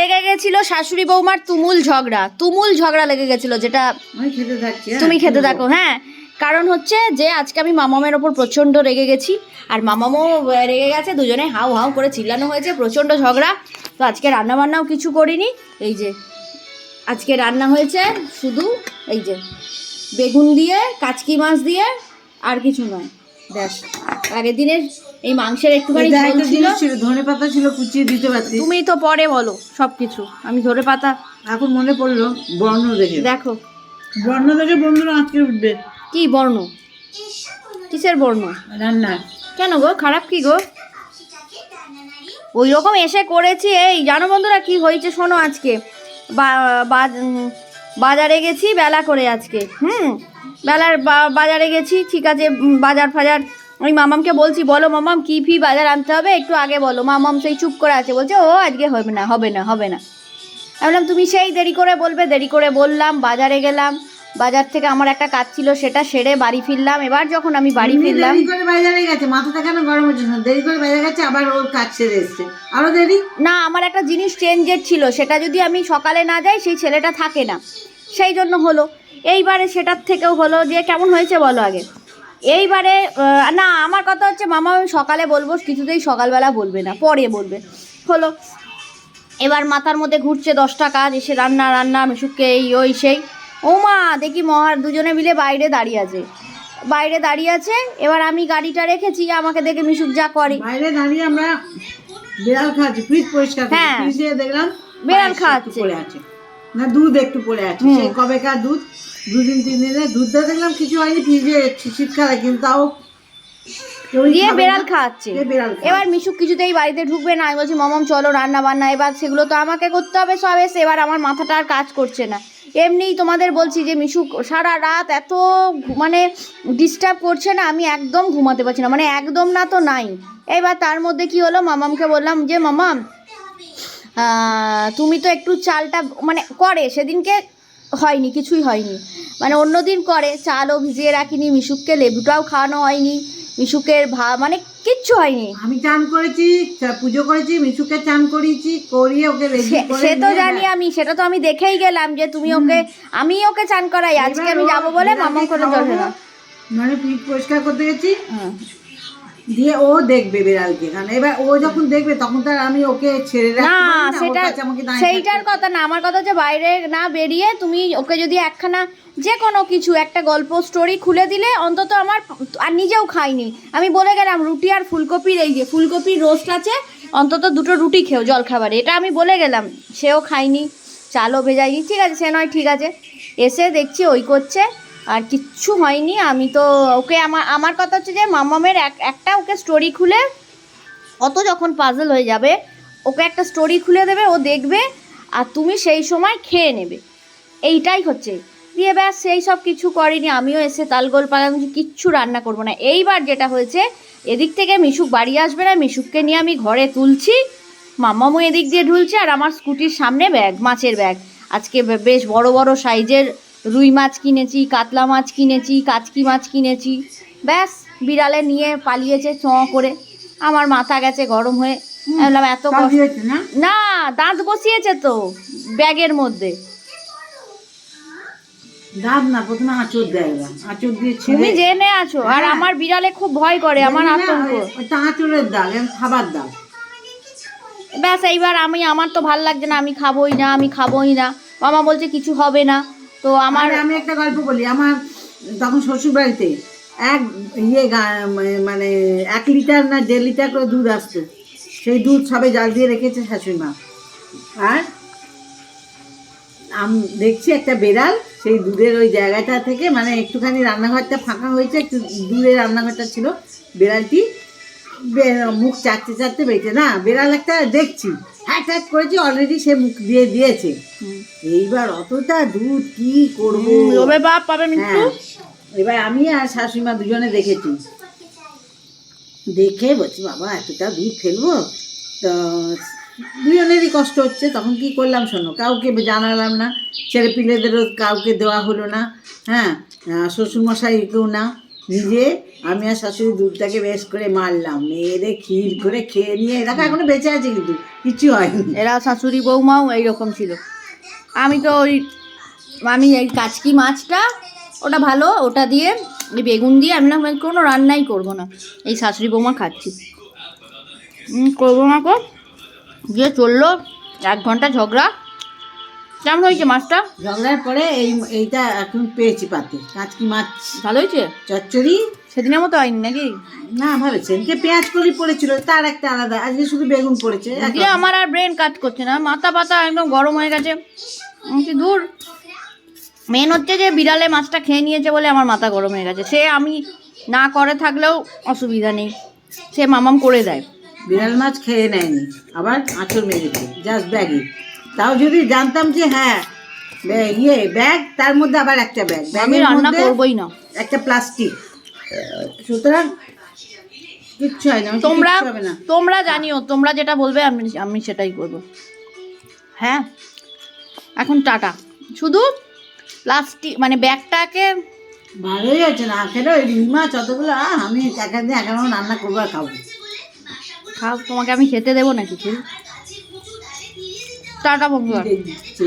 লেগে গেছিল শাশুড়ি বৌমার তুমুল ঝগড়া তুমুল ঝগড়া লেগে গেছিল যেটা হ্যাঁ, তুমি খেতে থাকো হ্যাঁ। কারণ হচ্ছে যে আজকে আমি মামামের ওপর প্রচণ্ড রেগে গেছি আর মামামও রেগে গেছে দুজনে হাউ হাউ করে চিল্লানো হয়েছে প্রচণ্ড ঝগড়া। তো আজকে রান্না বান্নাও কিছু করিনি এই যে আজকে রান্না হয়েছে শুধু এই যে বেগুন দিয়ে কাচকি মাছ দিয়ে আর কিছু নয়। ব্যাস। আগের দিনের এই মাংসের একটুখানি ঝোল ছিল। ছিল ধনে পাতা ছিল কুচিয়ে দিতে পারতি তুমি তো পরে বলো সব কিছু আমি ধরে পাতা এখন মনে পড়ল বর্ণ দেখে। দেখো। বর্ণ দেখে বন্ধুরা আজকে উঠবে। কি বর্ণ? কিসের বর্ণ? রান্না কেন গো? খারাপ কি গো? ওই রকম এসে করেছি এই। জানো বন্ধুরা কি হয়েছে শোনো আজকে? বা- বাজারে গেছি, বেলা করে আজকে। হুম? বেলার বাজারে গেছি, ঠিক আছে বাজার ফাজার আমি মামামকে বলছি, বলো মামাম, কি ফি বাজার আনতে হবে? একটু আগে বলো। মামাম সেই চুপ করে আছে, বলছে, ও, আজকে হবে না হবে না হবে না। আমি বললাম, তুমি সেই দেরি করে বলবে, দেরি করে বললাম, বাজারে গেলাম। বাজার থেকে আমার একটা কাজ ছিল সেটা সেরে বাড়ি ফিরলাম। এবার যখন আমি বাড়ি ফিরলাম দেরি করে বাজারে গেছে মাথাটা কেন গরম হচ্ছে না দেরি করে বাজারে গেছে আবার ওর কাজ ছেড়ে এসছে। আরও দেরি? না আমার একটা জিনিস চেঞ্জের ছিল সেটা যদি আমি সকালে না যাই সেই ছেলেটা থাকে না। সেই জন্য হলো। এইবারে সেটার থেকেও হলো যে কেমন হয়েছে বলো আগে। এইবারে না আমার কথা হচ্ছে মামা আমি সকালে বলব কিছুতেই সকালবেলা বলবে না পরে বলবে। হলো এবার মাথার মধ্যে ঘুরছে দশটা কাজ এসে রান্না রান্না মিশুককে এই ওই সেই। ও মা দেখি মহার দুজনে মিলে বাইরে দাঁড়িয়ে আছে। বাইরে দাঁড়িয়ে আছে এবার আমি গাড়িটা রেখেছি আমাকে দেখে মিশুক যা করে। বাইরে দাঁড়িয়ে আমরা বিড়াল খাচ্ছি ফ্রিজ পরিষ্কার হ্যাঁ। দেখলাম বিড়াল খাচ্ছে। পড়ে আছে। না দুধ একটু পড়ে আছে। সেই কবেকার দুধ? দুদিন তিন দিনে দুধটা দেখলাম কিছু হয়নি ফ্রিজে শীতকালে কিন্তু তাও দিয়ে বেড়াল খাওয়াচ্ছে দিয়ে বেড়াল খাওয়াচ্ছে। এবার মিশুক কিছুতেই বাড়িতে ঢুকবে না। আমি বলছি মমম চলো রান্না বান্না এবার সেগুলো তো আমাকে করতে হবে সব এসে এবার আমার মাথাটা আর কাজ করছে না। এমনিই তোমাদের বলছি যে মিশুক সারা রাত এত মানে ডিস্টার্ব করছে না, আমি একদম ঘুমাতে পারছি না মানে একদম না তো নাই। এবার তার মধ্যে কি হলো? মামামকে বললাম যে, মামাম তুমি তো একটু চালটা মানে করে, সেদিনকে হয়নি, কিছুই হয়নি। মানে অন্যদিন করে, চালও ভিজিয়ে রাখিনি, মিশুককে লেবুটাও খাওয়ানো হয়নি। মিশুকের ভা মানে কিচ্ছু হয়নি। আমি চান করেছি পুজো করেছি মিশুকে চান করিয়েছি করিয়ে ওকে রেডি সে- করে সে তো জানি আমি সেটা তো আমি দেখেই গেলাম যে তুমি ওকে আমি ওকে চান করাই আজকে আমি যাব বলে মামা করে জল মানে পিঠ পরিষ্কার করতে গেছি। দিয়ে ও দেখবে বিড়ালকে। কারণ এবার ও যখন দেখবে তখন তার আমি ওকে ছেড়ে রাখতে না সেটা সেইটার কথা না আমার কথা হচ্ছে বাইরে না বেরিয়ে তুমি ওকে যদি একখানা যে কোনো কিছু একটা গল্প স্টোরি খুলে দিলে অন্তত আমার আর নিজেও খাইনি। আমি বলে গেলাম রুটি আর ফুলকপির এই যে ফুলকপির রোস্ট আছে অন্তত দুটো রুটি খেও জল খাবারে এটা আমি বলে গেলাম সেও খাইনি চালও ভেজাইনি। ঠিক আছে সে নয় ঠিক আছে। এসে দেখছি ওই করছে। আর কিচ্ছু হয়নি। আমি তো ওকে আমার আমার কথা হচ্ছে যে মামামের এক, একটা ওকে স্টোরি খুলে অত যখন পাজল হয়ে যাবে, ওকে একটা স্টোরি খুলে দেবে, ও দেখবে আর তুমি সেই সময় খেয়ে নেবে। এইটাই হচ্ছে। দিয়ে ব্যাস, সেই সব কিছু করিনি। আমিও এসে তালগোল পালাম যে কিচ্ছু রান্না করব না। এইবার যেটা হয়েছে, এদিক থেকে মিশুক বাড়ি আসবে না, মিশুককে নিয়ে আমি ঘরে তুলছি। মামামু এদিক দিয়ে ঢুলছে আর আমার স্কুটির সামনে ব্যাগ, মাছের ব্যাগ। আজকে বেশ বড় বড় সাইজের রুই মাছ কিনেছি কাতলা মাছ কিনেছি কাচকি মাছ কিনেছি। ব্যাস বিড়ালে নিয়ে পালিয়েছে চ করে। আমার মাথা গেছে গরম হয়ে। বললাম এত না? দাঁত বসিয়েছে তো ব্যাগের মধ্যে। দাঁত না প্রথমে আঁচড় দেয় আঁচড় দিয়ে তুমি জেনে আছো আর হ্যাঁ। আমার বিড়ালে খুব ভয় করে আমার আতঙ্ক। আঁচড়ের খাবার ব্যাস এইবার আমি আমার তো ভালো লাগছে না আমি খাবোই না আমি খাবোই না। মামা বলছে কিছু হবে না। তো আমার আমি একটা গল্প বলি। আমার তখন শ্বশুর বাড়িতে এক ইয়ে মানে- এক লিটার না দেড় লিটার করে দুধ আসতো। সেই দুধ সবে জাল দিয়ে রেখেছে শাশুড়ি মা। আর আমি, দেখছি একটা বেড়াল, সেই দুধের ওই জায়গাটা থেকে মানে একটুখানি রান্নাঘরটা ফাঁকা হয়েছে, একটু দূরে রান্নাঘরটা ছিল বেড়ালটি। মুখ চাটতে চাটতে বেঁচে না? বেড়াল একটা দেখছি। হ্যাট হ্যাট করেছি অলরেডি সে মুখ দিয়ে দিয়েছে। এইবার অতটা দুধ কি করব? রবে বাপ পাবে হ্যাঁ। এবার আমি আর শাশুড়িমা দুজনে দেখেছি। দেখে বলছি বাবা এতটা দুধ ফেলব? তো দুজনেরই কষ্ট হচ্ছে তখন কি করলাম শোনো কাউকে জানালাম না। ছেলে পিলেদেরও কাউকে দেওয়া হলো না হ্যাঁ? আহ, শ্বশুরমশাইকেও না। নিজে আমি আর শাশুড়ি দুধটাকে বেশ করে মারলাম। মেয়েদের ক্ষীর করে খেয়ে নিয়ে, দেখো এখনও বেঁচে আছে কিন্তু, কিছু হয়নি। এরা শাশুড়ি বৌমাও এইরকম ছিল। আমি তো ওই, আমি এই কাচকি মাছটা, ওটা ভালো, ওটা দিয়ে বেগুন দিয়ে আমি না কোনো রান্নাই করব না। এই শাশুড়ি বৌমা খাচ্ছি। করব না কো? দিয়ে চলল, এক ঘণ্টা ঝগড়া। কেমন হয়েছে মাছটা? ঝগড়ার পরে এই এইটা এখন পেয়েছি পাতে। কাঁচকি মাছ। ভালো হয়েছে? চচ্চড়ি। সেদিনের মতো হয়নি নাকি? না ভাবেছেন যে পেঁয়াজ কলি পড়েছিল তার একটা আলাদা। আজকে শুধু বেগুন পড়েছে দিয়ে আমার আর ব্রেন কাজ করছে না। মাথা পাতা একদম গরম হয়ে গেছে। কি দূর? মেন হচ্ছে যে বিড়ালে মাছটা খেয়ে নিয়েছে বলে আমার মাথা গরম হয়ে গেছে। সে আমি না করে থাকলেও অসুবিধা নেই। সে মামাম করে দেয়। বিড়াল মাছ খেয়ে নেয়নি। আবার আঁচড় মেরেছে। জাস্ট ব্যাগে তাও যদি জানতাম যে হ্যাঁ ইয়ে ব্যাগ তার মধ্যে আবার একটা ব্যাগ। আমি রান্না করবোই না। একটা প্লাস্টিক। সুতরাং কিচ্ছু হয় না তোমরা তোমরা জানিও তোমরা যেটা বলবে আমি আমি সেটাই করব। হ্যাঁ? এখন টাটা। শুধু প্লাস্টিক মানে ব্যাগটাকে ভালোই আছে না খেলে ওই রুই মাছ অতগুলো আমি একা দিয়ে একা রান্না করব আর খাব। খাও তোমাকে আমি খেতে দেবো না কিছু টাটা বন্ধুরা দিচ্ছে